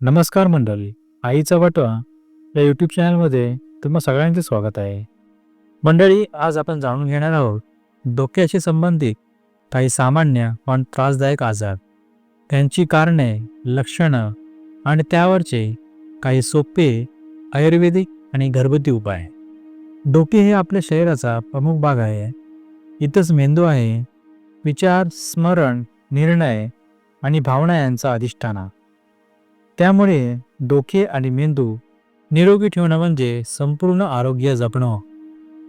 नमस्कार मंडळी आईचा वाटवा या यूट्यूब चॅनलमध्ये तुम्हा सगळ्यांचे स्वागत आहे. मंडळी आज आपण जाणून घेणार आहोत डोक्याशी संबंधित काही सामान्य पण त्रासदायक आजार. त्यांची कारणे लक्षणं आणि त्यावरचे काही सोपे आयुर्वेदिक आणि घरगुती उपाय. डोके हे आपल्या शरीराचा प्रमुख भाग आहे. इथंच मेंदू आहे. विचार स्मरण निर्णय आणि भावना यांचा अधिष्ठाना त्यामुळे डोके आणि मेंदू निरोगी ठेवणं म्हणजे संपूर्ण आरोग्य जपणं.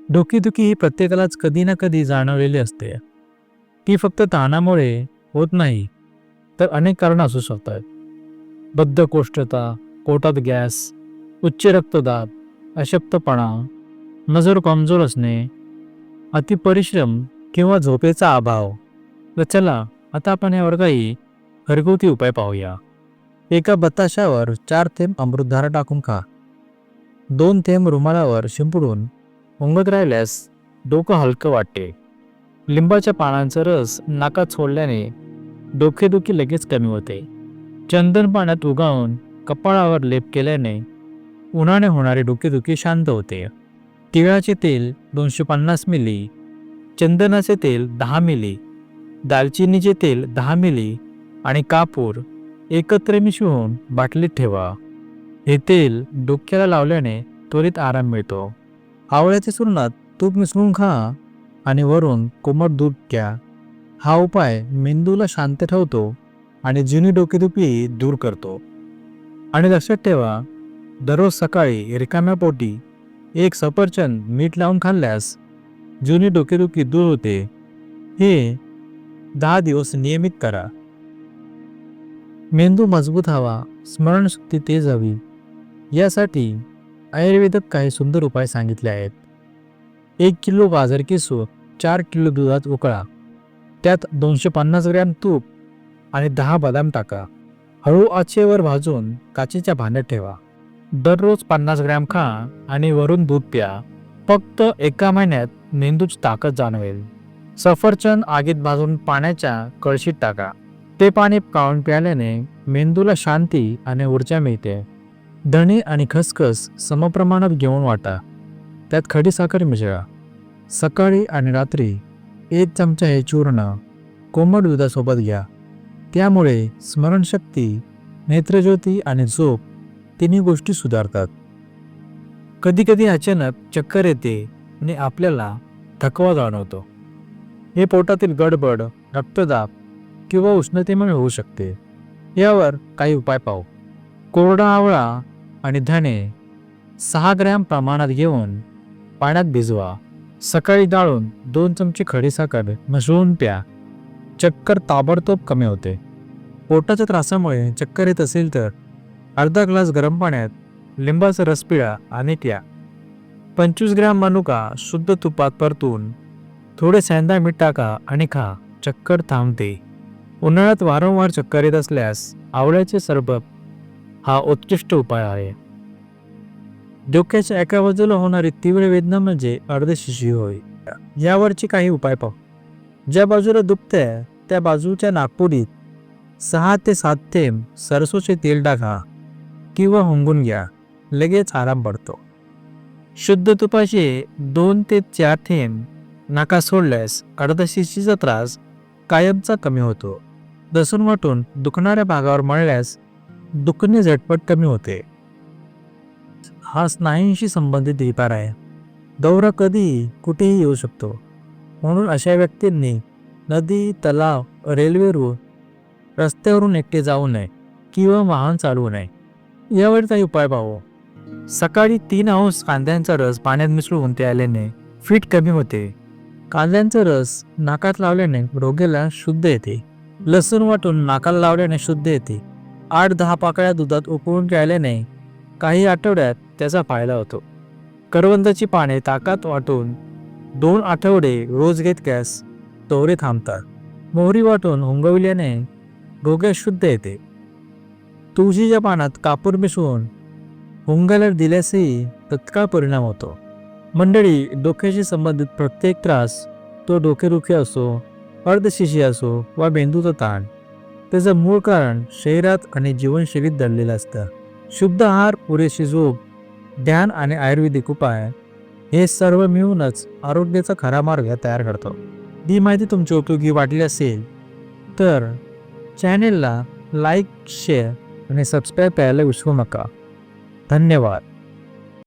डोकेदुखी ही प्रत्येकालाच कधी ना कधी जाणवलेली असते. ती फक्त ताणामुळे होत नाही तर अनेक कारणं असू शकतात. बद्धकोष्ठता पोटात गॅस उच्च रक्तदाब अशक्तपणा नजर कमजोर असणे अतिपरिश्रम किंवा झोपेचा अभाव. तर चला आता आपण यावर काही घरगुती उपाय पाहूया. एका बताशावर चार थेंब अमृतधारा टाकून खा. दोन थेंब रुमालावर शिंपडून उंगत राहिल्यास डोकं हलकं वाटते लिंबाच्या पानांचा रस नाकात सोडल्याने डोकेदुखी लगेच कमी होते. चंदन पाण्यात उगावून कपाळावर लेप केल्याने उन्हाने होणारी डोकेदुखी शांत होते. तिळाचे तेल दोनशे पन्नास मिली चंदनाचे तेल दहा मिली दालचिनीचे तेल दहा मिली आणि कापूर एकत्र मिसळून बाटलीत ठेवा. हे तेल डोक्याला लावल्याने त्वरित आराम मिळतो. आवळ्याच्या चूर्णात तूप मिसळून खा आणि वरून कोमट दूध घ्या हा उपाय मेंदूला शांत ठेवतो आणि जुनी डोकेदुखी दूर करतो. आणि लक्षात ठेवा दररोज सकाळी रिकाम्या पोटी एक सफरचंद मीठ लावून खाल्ल्यास जुनी डोकेदुखी दूर होते. हे दहा दिवस नियमित करा. मेंदू मजबूत हवा स्मरणशक्ती तेज हवी. यासाठी आयुर्वेदात काही सुंदर उपाय सांगितले आहेत. एक किलो गाजर किसू चार किलो दुधात उकळा. त्यात दोनशे पन्नास ग्रॅम तूप आणि दहा बदाम टाका. हळू आचेवर भाजून काचेच्या भांड्यात ठेवा. दररोज पन्नास ग्रॅम खा आणि वरून दूध प्या. फक्त एका महिन्यात मेंदूची ताकद जाणवेल. सफरचंद आगीत भाजून पाण्याच्या कळशीत टाका. ते पाणी काढून प्यायल्याने मेंदूला शांती आणि ऊर्जा मिळते धणे आणि खसखस समप्रमाणात घेऊन वाटा त्यात खडीसाखर मिसळा सकाळी आणि रात्री एक चमचा हे चूर्ण कोमट दुधासोबत घ्या त्यामुळे स्मरणशक्ती नेत्रज्योती आणि झोप तिन्ही गोष्टी सुधारतात कधीकधी अचानक चक्कर येते आणि आपल्याला थकवा जाणवतो हे पोटातील गडबड रक्तदाब किंवा उष्णतेमुळे होऊ शकते. यावर काही उपाय पाहू. कोरडा आवळा आणि धणे सहा ग्रॅम प्रमाणात घेऊन पाण्यात भिजवा. सकाळी डाळून दोन चमचे खडीसाखर मिसळून प्या. चक्कर ताबडतोब कमी होते. पोटाच्या त्रासामुळे चक्कर येत असेल तर अर्धा ग्लास गरम पाण्यात लिंबाचा रस पिळा आणि प्या. पंचवीस ग्रॅम मनुका शुद्ध तुपात परतून थोडे सेंदा मीठ टाका आणि खा. चक्कर थांबते. उन्हाळ्यात वारंवार चक्कर येत असल्यास आवळ्याचे सरबत हा उत्कृष्ट उपाय आहे. डोक्याच्या एका बाजूला होणारी तीव्र वेदना म्हणजे अर्धशिशी होय. यावरचे काही उपाय पाहू. ज्या बाजूला दुखते त्या बाजूच्या नागपुरीत सहा ते सात थेंब सरसोचे तेल टाका किंवा हुंगून घ्या. लगेच आराम पडतो. शुद्ध तुपाचे दोन ते चार थेंब नाका सोडल्यास अर्धशिशीचा त्रास कायमचा कमी होतो. दसून वाटून दुखणाऱ्या भागावर मळल्यास दुखणे झटपट कमी होते. हा स्नायूंशी संबंधित विकार आहे. दौरा कधीही कुठेही येऊ शकतो. म्हणून अशा व्यक्तींनी नदी तलाव रेल्वे रूळ रस्त्यावरून एकटे जाऊ नये किंवा वाहन चालवू नये. यावर काही उपाय पाहू. सकाळी तीन अंश कांद्यांचा रस पाण्यात मिसळून आल्याने फिट कमी होते. कांद्यांचा रस नाकात लावल्याने रोग्याला शुद्ध येते. लसूण वाटून नाकाला लावल्याने शुद्ध येते. आठ दहा पाकळ्या दुधात उकळून प्यायल्याने काही आठवड्यात त्याचा फायदा होतो. करवंदाची पाने ताकात वाटून दोन आठवडे रोज घेतल्यास तोरे थांबतात. मोहरी वाटून हुंगविल्याने डोक्यात शुद्ध येते. तुळशीच्या पानात कापूर मिसळून हुंगाला दिल्यासही तत्काळ परिणाम होतो. मंडळी डोक्याशी संबंधित प्रत्येक त्रास तो डोकेदुखी असो अर्धशिशी असो वा मेंदूचा ताण त्याचं मूळ कारण शरीरात आणि जीवनशैलीत दडलेलं असतं. शुद्ध आहार पुरेशी झोप ध्यान आणि आयुर्वेदिक उपाय हे सर्व मिळूनच आरोग्याचा खरा मार्ग तयार करतो. ही माहिती तुमची उपयोगी वाटली असेल तर चॅनेलला लाईक शेअर आणि सबस्क्राईब करायला विसरू नका. धन्यवाद.